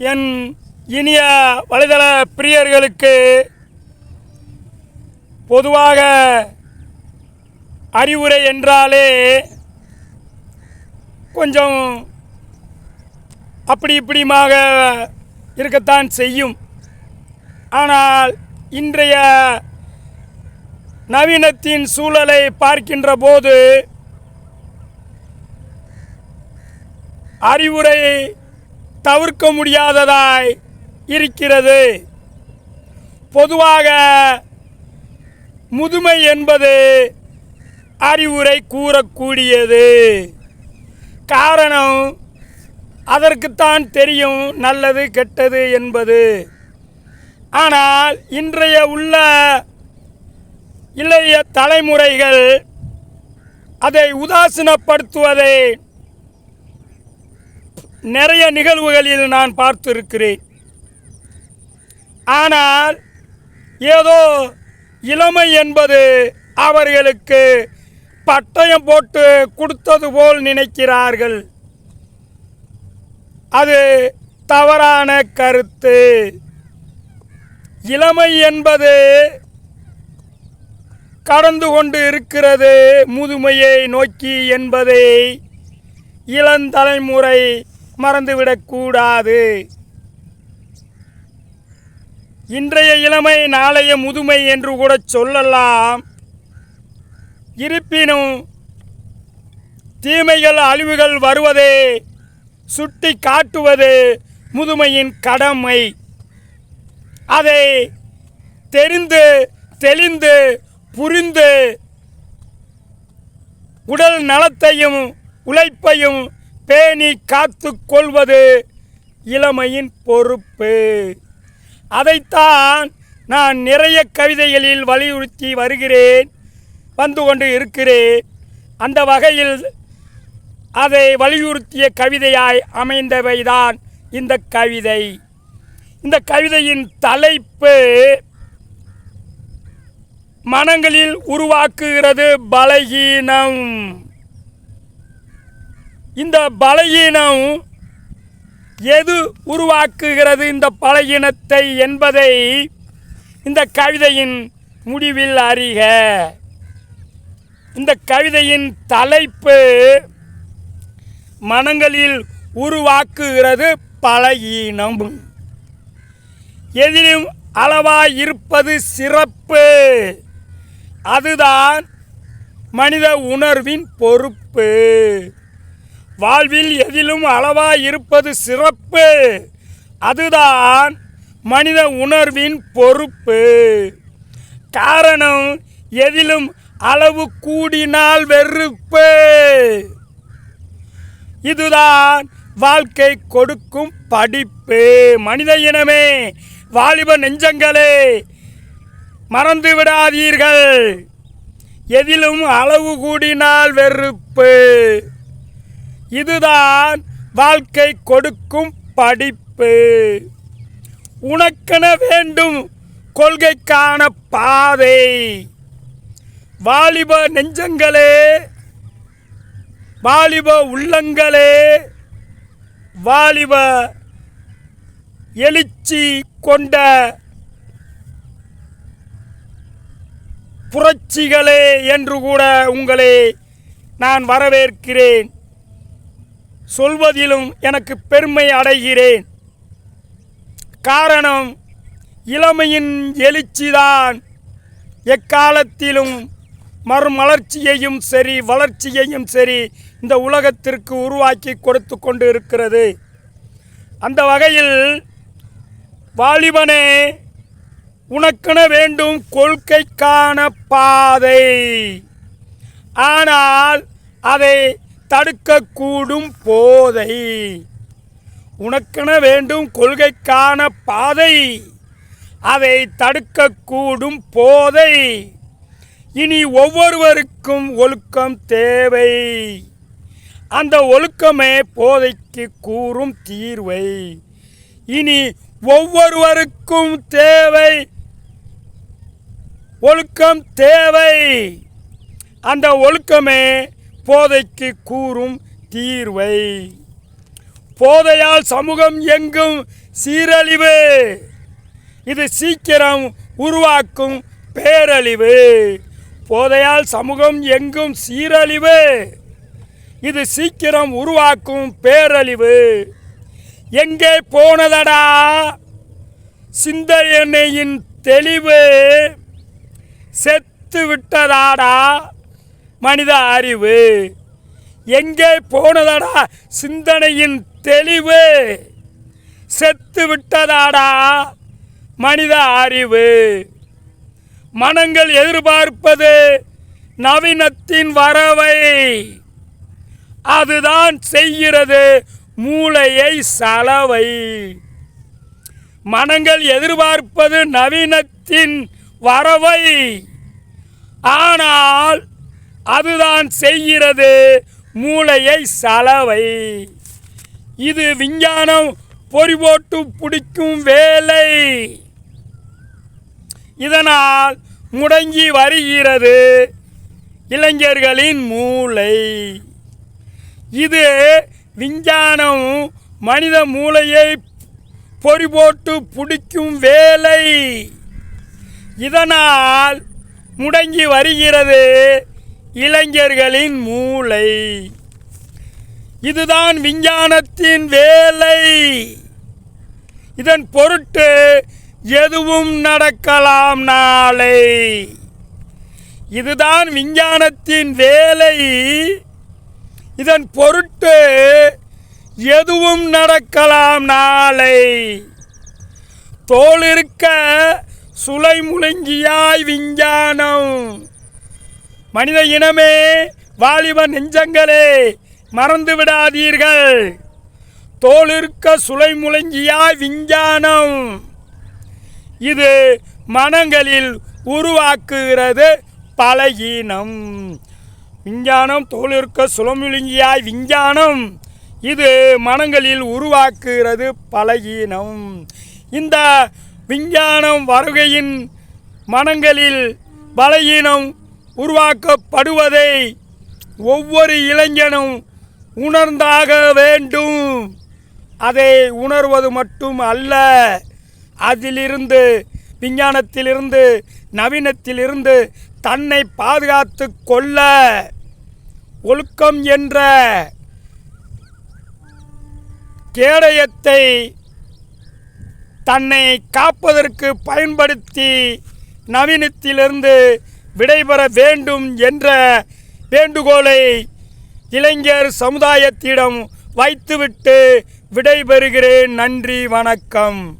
என் இனிய வலைதள பிரியர்களுக்கு பொதுவாக அறிவுரை என்றாலே கொஞ்சம் அப்படி இப்படியுமாக இருக்கத்தான் செய்யும். ஆனால் இன்றைய நவீனத்தின் சூழலை பார்க்கின்ற போது அறிவுரை தவிர்க்க முடியாததாய் இருக்கிறது. பொதுவாக முதுமை என்பது அறிவுரை கூறக்கூடியது. காரணம் அதற்குத்தான் தெரியும் நல்லது கெட்டது என்பது. ஆனால் இன்றைய உள்ள இளைய தலைமுறைகள் அதை உதாசீனப்படுத்துவதை நிறைய நிகழ்வுகளில் நான் பார்த்திருக்கிறேன். ஆனால் ஏதோ இளமை என்பது அவர்களுக்கு பட்டயம் போட்டு கொடுத்தது போல் நினைக்கிறார்கள். அது தவறான கருத்து. இளமை என்பது கடந்து கொண்டு இருக்கிறது முதுமையை நோக்கி என்பதை இளந்தலைமுறை மறந்துவிடக்கூடாது. இன்றைய இளமை நாளைய முதுமை என்று கூட சொல்லலாம். இருப்பினும் தீமைகள் அழிவுகள் வருவதை சுட்டி காட்டுவது முதுமையின் கடமை. அதை தெரிந்து தெளிந்து புரிந்து உடல் நலத்தையும் உழைப்பையும் பேணி காத்து கொள்வது இளமையின் பொறுப்பு. அதைத்தான் நான் நிறைய கவிதைகளில் வலியுறுத்தி வருகிறேன் வந்து கொண்டு இருக்கிறேன். அந்த வகையில் அதை வலியுறுத்திய கவிதையாய் அமைந்தவைதான் இந்த கவிதை. இந்த கவிதையின் தலைப்பு மனங்களில் உருவாக்குகிறது பலகீனம். இந்த பலகீனம் எது உருவாக்குகிறது இந்த பலகீனத்தை என்பதை இந்த கவிதையின் முடிவில் அறிக. இந்த கவிதையின் தலைப்பு மனங்களில் உருவாக்குகிறது பலகீனம். எதிலும் அளவாய் இருப்பது சிறப்பு. அதுதான் மனித உணர்வின் பொறுப்பு. வாழ்வில் எதிலும் அளவாக இருப்பது சிறப்பு. அதுதான் மனித உணர்வின் பொறுப்பு. காரணம் எதிலும் அளவு கூடினால் வெறுப்பு. இதுதான் வாழ்க்கை கொடுக்கும் படிப்பு. மனித இனமே வாலிப நெஞ்சங்களே மறந்து விடாதீர்கள். எதிலும் அளவு கூடினால் வெறுப்பு. இதுதான் வாழ்க்கை கொடுக்கும் படிப்பு. உனக்கென வேண்டும் கொள்கைக்கான பாதை. வாலிப நெஞ்சங்களே வாலிப உள்ளங்களே வாலிப எழுச்சி கொண்ட புரட்சிகளே என்று கூட உங்களை நான் வரவேற்கிறேன். சொல்வதிலும் எனக்கு பெருமை அடைகிறேன். காரணம் இளமையின் எழுச்சிதான். எக்காலத்திலும் மறுமலர்ச்சியையும் சரி வளர்ச்சியையும் சரி இந்த உலகத்திற்கு உருவாக்கி கொடுத்து கொண்டு இருக்கிறது அந்த வகையில் வாலிபனே உனக்கென வேண்டும் கொள்கைக்கான பாதை. ஆனால் அதை தடுக்கக்கூடும் போதை. உனக்கென வேண்டும் கொள்கைக்கான பாதை. அதை தடுக்கக்கூடும் போதை. இனி ஒவ்வொருவருக்கும் ஒழுக்கம் தேவை. அந்த ஒழுக்கமே போதைக்கு கூறும் தீர்வை. இனி ஒவ்வொருவருக்கும் தேவை. ஒழுக்கம் தேவை. அந்த ஒழுக்கமே போதைக்கு கூறும் தீர்வை. போதையால் சமூகம் எங்கும் சீரழிவு. இது சீக்கிரம் உருவாக்கும் பேரழிவு. போதையால் சமூகம் எங்கும் சீரழிவு. இது சீக்கிரம் உருவாக்கும் பேரழிவு. எங்கே போனதடா? சிந்தனையின் தெளிவு செத்து விட்டதாடா மனித அறிவு. எங்கே போனதடா சிந்தனையின் தெளிவு. செத்து விட்டதாடா மனித அறிவு. மனங்கள் எதிர்பார்ப்பது நவீனத்தின் வரவை. அதுதான் செய்கிறது மூளையை சலவை. மனங்கள் எதிர்பார்ப்பது நவீனத்தின் வரவை. ஆனால் அதுதான் செய்கிறது மூளையை சலவை. இது விஞ்ஞானம் பொறி போட்டு பிடிக்கும் வேலை. இதனால் முடங்கி வருகிறது இளைஞர்களின் மூளை. இது விஞ்ஞானம் மனித மூளையை பொறி போட்டு பிடிக்கும் வேலை. இதனால் முடங்கி வருகிறது இளைஞர்களின் மூளை. இதுதான் விஞ்ஞானத்தின் வேலை. இதன் பொருட்டு எதுவும் நடக்கலாம் நாளை. இதுதான் விஞ்ஞானத்தின் வேலை. இதன் பொருட்டு எதுவும் நடக்கலாம் நாளை. தோல் இருக்க சுலை முழங்கியாய் விஞ்ஞானம். மனித இனமே வாலிப நெஞ்சங்களே மறந்து விடாதீர்கள். தோளிருக்க இருக்க சுளை விஞ்ஞானம்? இது மனங்களில் உருவாக்குகிறது பலகீனம். விஞ்ஞானம் தோளிருக்க சுழமுழுங்கியாய் விஞ்ஞானம்? இது மனங்களில் உருவாக்குகிறது பலகீனம். இந்த விஞ்ஞானம் வருகையின் மனங்களில் பலகீனம் உருவாக்கப்படுவதை ஒவ்வொரு இளைஞனும் உணர்ந்தாக வேண்டும். அதை உணர்வது மட்டும் அல்ல. அதிலிருந்து விஞ்ஞானத்திலிருந்து நவீனத்திலிருந்து தன்னை பாதுகாத்து கொள்ள ஒழுக்கம் என்ற கேடயத்தை தன்னை காப்பதற்கு பயன்படுத்தி நவீனத்திலிருந்து விடைபெற வேண்டும் என்ற வேண்டுகோளை இளைஞர் சமுதாயத்திடம் வைத்துவிட்டு விடைபெறுகிறேன். நன்றி வணக்கம்.